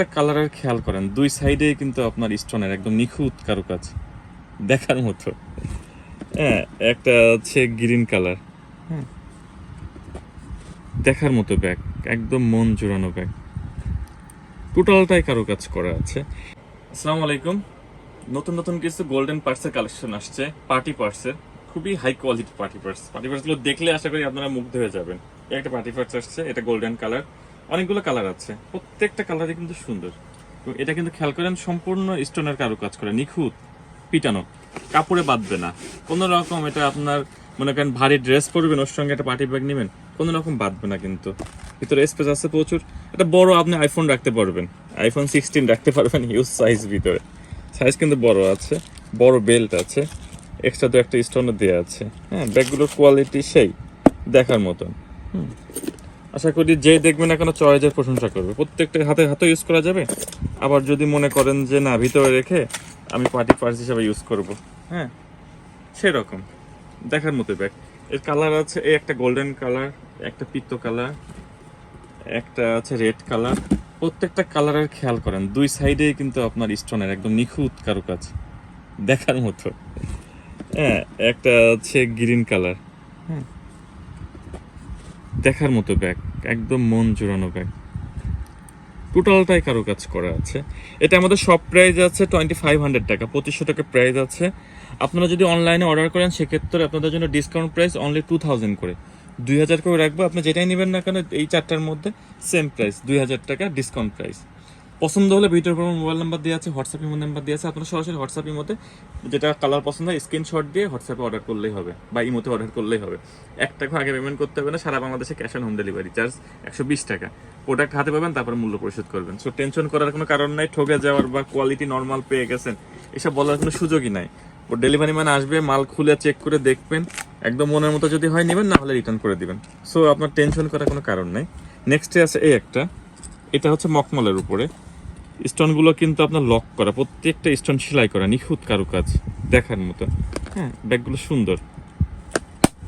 প্রত্যেকটা কালারের খেয়াল করেন, দুই সাইডে কিন্তু আপনার স্টোনের একদম নিখুঁত কারুকাজ, দেখার মতো। হ্যাঁ একটা হচ্ছে গ্রিন কালার হ্যাঁ দেখার মতো ব্যাগ একদম মন জোড়ানো ব্যাগ টোটালটাই কারুকাজ করা আছে। আসসালামু আলাইকুম। নতুন নতুন কিছু গোল্ডেন পার্সের কালেকশন আসছে পার্টি পার্সের খুবই high quality party purse party পার্সগুলো দেখলে আশা করি আপনারা মুগ্ধ হয়ে যাবেন। একটা পার্টি পার্স আসছে, এটা গোল্ডেন কালার অনেকগুলো কালার আছে। প্রত্যেকটা কালারই কিন্তু সুন্দর। এবং এটা কিন্তু খেয়াল করেন, সম্পূর্ণ স্টোনের কারুকাজ করে। নিখুঁত, পিটানো, কাপড়ে বাঁধবে না। কোনো রকম এটা আপনার, মনে করেন, ভারী ড্রেস পরবেন, ওর সঙ্গে একটা পার্টি ব্যাগ নেবেন, কোনো রকম বাঁধবে না কিন্তু। ভিতরে স্পেস আছে প্রচুর। এটা বড় আপনি আইফোন রাখতে পারবেন। আইফোন সিক্সটিন রাখতে পারবেন হিউজ সাইজ ভিতরে। সাইজ কিন্তু বড় আছে, বড় বেল্ট আছে এক্সট্রা তো একটা স্টোনও দেওয়া আছে। হ্যাঁ ব্যাগগুলোর কোয়ালিটি সেই, দেখার মতন। হুম। আশা করি যে দেখবে না কেন চয়েজের প্রশংসা করবে। প্রত্যেকটা হাতে হাতে ইউজ করা যাবে। আবার যদি মনে করেন যে না, ভিতরে রেখে আমি পার্টি পার্স হিসাবে ইউজ করব। হ্যাঁ সেরকম। দেখার মতো ব্যাগ। এর কালার আছে, এই একটা গোল্ডেন কালার একটা পিত্ত কালার একটা আছে রেড কালার প্রত্যেকটা কালারের খেয়াল করেন। দুই সাইডেই কিন্তু আপনার স্টোনের একদম নিখুঁত কারুকাজ। দেখার মতো। হ্যাঁ একটা আছে গ্রিন কালার হ্যাঁ দেখার মতো ব্যাগ একদম মন জোড়ানো ব্যাগ টোটালটাই কারও কাজ করা আছে। এটা আমাদের সব প্রাইস আছে টোয়েন্টি ফাইভ হান্ড্রেড টাকা, পঁচিশশো টাকা প্রাইস আছে। আপনারা যদি অনলাইনে অর্ডার করেন, সেক্ষেত্রে আপনাদের জন্য discount price only two thousand করে। দুই হাজার করে রাখব, আপনি যেটাই নেবেন না কেন, এই চারটার মধ্যে সেম প্রাইস দুই হাজার টাকা ডিসকাউন্ট প্রাইস পছন্দ হলে ভিডিওর পর মোবাইল নাম্বার দেওয়া আছে হোয়াটসঅ্যাপ ইমো নাম্বার দেওয়া আছে। আপনারা সরাসরি হোয়াটসঅ্যাপের মধ্যে যেটা কালার পছন্দ হয় স্ক্রিনশট দিয়ে হোয়াটসঅ্যাপে অর্ডার করলেই হবে বা ইমোতে অর্ডার করলেই হবে। এক টাকা আগে পেমেন্ট করতে হবে না, সারা বাংলাদেশে cash on home delivery charge একশো বিশ টাকা। প্রোডাক্ট হাতে পাবেন, তারপর মূল্য পরিশোধ করবেন। সো টেনশন করার কোনো কারণ নাই ঠকে যাওয়ার বা কোয়ালিটি নর্মাল পেয়ে গেছেন, এসব বলার কোনো সুযোগই নাই। ও ডেলিভারি ম্যান আসবে, মাল খুলে চেক করে দেখবেন, একদম মনের মতো যদি হয় নেবেন, না হলে রিটার্ন করে দিবেন। সো আপনার টেনশন করার কোনো কারণ নাই। নেক্সটে আছে এই একটা, এটা হচ্ছে মকমলের উপরে। স্টোনগুলো কিন্তু আপনার লক করা, প্রত্যেকটা স্টোন সেলাই করা, নিখুঁত কারুকাজ দেখার মতো। হ্যাঁ ব্যাগগুলো সুন্দর।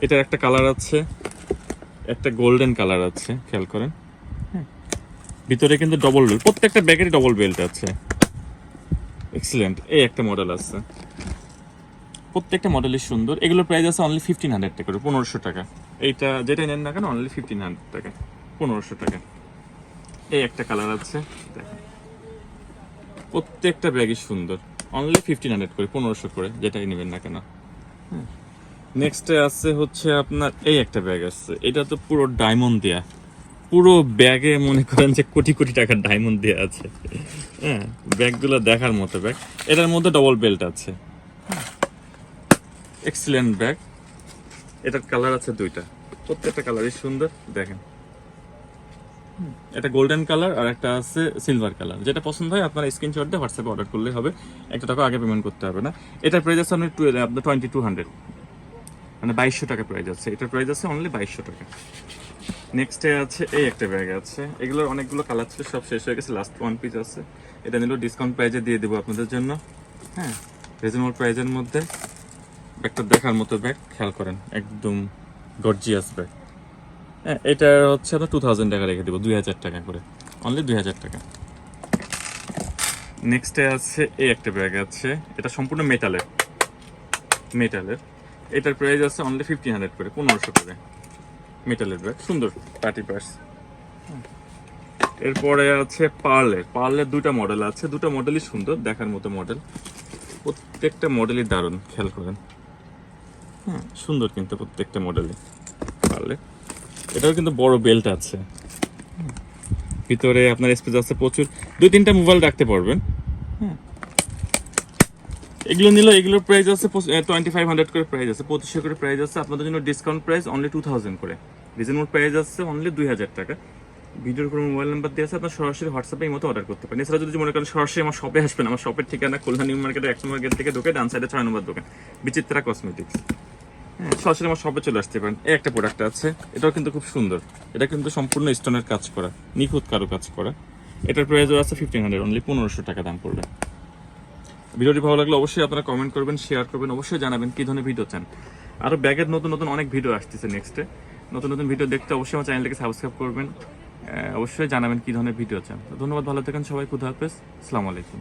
এটার একটা কালার আছে, একটা গোল্ডেন কালার আছে, খেয়াল করেন। হ্যাঁ। ভিতরে কিন্তু ডবল বেল্ট প্রত্যেকটা ব্যাগেরই ডবল বেল্ট আছে। এক্সিলেন্ট এই একটা মডেল আছে। প্রত্যেকটা মডেলই সুন্দর। এগুলোর প্রাইস আছে অনলি ফিফটিন হান্ড্রেড টাকা পনেরোশো টাকা। এইটা যেটা নেন না কেন অনলি ফিফটিন হান্ড্রেড টাকা, পনেরোশো টাকা। এই একটা কালার আছে, দেখেন। প্রত্যেকটা ব্যাগই সুন্দর। অনলি ফিফটিন হান্ড্রেড করে, পনেরোশো করে, যেটাই নেবেন না কেন। নেক্সটে আছে হচ্ছে আপনার, এই একটা ব্যাগ আছে। এটা তো পুরো ডায়মন্ড দেয়া। পুরো ব্যাগে মনে করেন যে কোটি কোটি টাকার ডায়মন্ড দেওয়া আছে। হ্যাঁ ব্যাগগুলো দেখার মতো ব্যাগ। এটার মধ্যে ডবল বেল্ট আছে। Excellent bag. এটার কালার আছে দুইটা। প্রত্যেকটা কালারই সুন্দর, দেখেন। এটা গোল্ডেন কালার আর একটা আছে সিলভার কালার যেটা পছন্দ হয় আপনার স্ক্রিনশট দিয়ে হোয়াটসঅ্যাপে অর্ডার করলেই হবে। একটা টাকা আগে পেমেন্ট করতে হবে না। এটার প্রাইস আছে আপনার আপনার টোয়েন্টি টু হান্ড্রেড মানে বাইশশো টাকা প্রাইস আছে। এটার প্রাইস আছে অনলি বাইশশো টাকা। নেক্সটে আছে এই একটা ব্যাগ আছে। এগুলোর অনেকগুলো কালার ছিল, সব শেষ হয়ে গেছে। লাস্ট ওয়ান পিস আছে। এটা নিলেও ডিসকাউন্ট প্রাইজে দিয়ে দেবো আপনাদের জন্য। হ্যাঁ রিজনেবল প্রাইজের মধ্যে। ব্যাগটা দেখার মতো ব্যাগ খেয়াল করেন। একদম গর্জিয়াস ব্যাগ হ্যাঁ এটা হচ্ছে আমরা টু থাউজেন্ড টাকা রেখে দেবো, দুই হাজার টাকা করে। অনলি দুই হাজার টাকা। নেক্সটে আছে, এই একটা ব্যাগ আছে, এটা সম্পূর্ণ মেটালের মেটালের এটার প্রাইস আছে অনলি ফিফটিন হান্ড্রেড করে, পনেরোশো করে। মেটালের ব্যাগ সুন্দর পার্টি পার্স এরপরে আছে পার্লের পার্লের দুটা মডেল আছে, দুটো মডেলই সুন্দর, দেখার মতো মডেল প্রত্যেকটা মডেলই দারুণ, খেয়াল করেন। হ্যাঁ সুন্দর কিন্তু প্রত্যেকটা মডেলই পার্লের এটাও কিন্তু বড় বেল্ট আছে। ভিতরে আপনার স্পেস আছে প্রচুর। দুই তিনটা মোবাইল রাখতে পারবেন। এগুলো নিলে এগুলোর প্রাইস আছে টোয়েন্টি ফাইভ হান্ড্রেড করে প্রাইস আছে। পঁচিশশো করে প্রাইস আছে। আপনাদের জন্য discount price only two thousand করে। রিজনেবল প্রাইস আছে অনলি দুই হাজার টাকা। ভিডিওর কোনো মোবাইল নাম্বার দিয়ে আছে। আপনার সরাসরি হোয়াটসঅ্যাপে এই মতো অর্ডার করতে পারেন। এছাড়া যদি মনে করেন সরাসরি আমার শপে আসবেন আমার শপের ঠিকানা খুলনা নিউ মার্কেটের এক নম্বর গেট থেকে ঢুকে ডান সাইডে ছয় নম্বর দোকান। বিচিত্রা কসমেটিক্স সরাসরি আমার শপে চলে আসতে পারেন। এই একটা প্রোডাক্ট আছে। এটাও কিন্তু খুব সুন্দর। এটা কিন্তু সম্পূর্ণ স্টোনের কাজ করা, নিখুঁত কারও কাজ করা। এটার প্রাইসও আছে ফিফটিন হান্ড্রেড অনলি পনেরোশো টাকা দাম পড়বে। ভিডিওটি ভালো লাগলে অবশ্যই আপনারা কমেন্ট করবেন শেয়ার করবেন, অবশ্যই জানাবেন কি ধরনের ভিডিও চান। আরও ব্যাগের নতুন নতুন অনেক ভিডিও আসতেছে নেক্সটে নতুন নতুন ভিডিও দেখতে অবশ্যই আমার চ্যানেলটাকে সাবস্ক্রাইব করবেন। অবশ্যই জানাবেন কী ধরনের ভিডিও চান। ধন্যবাদ, ভালো থাকেন সবাই, খুদা হাফেজ। আসসালামু আলাইকুম।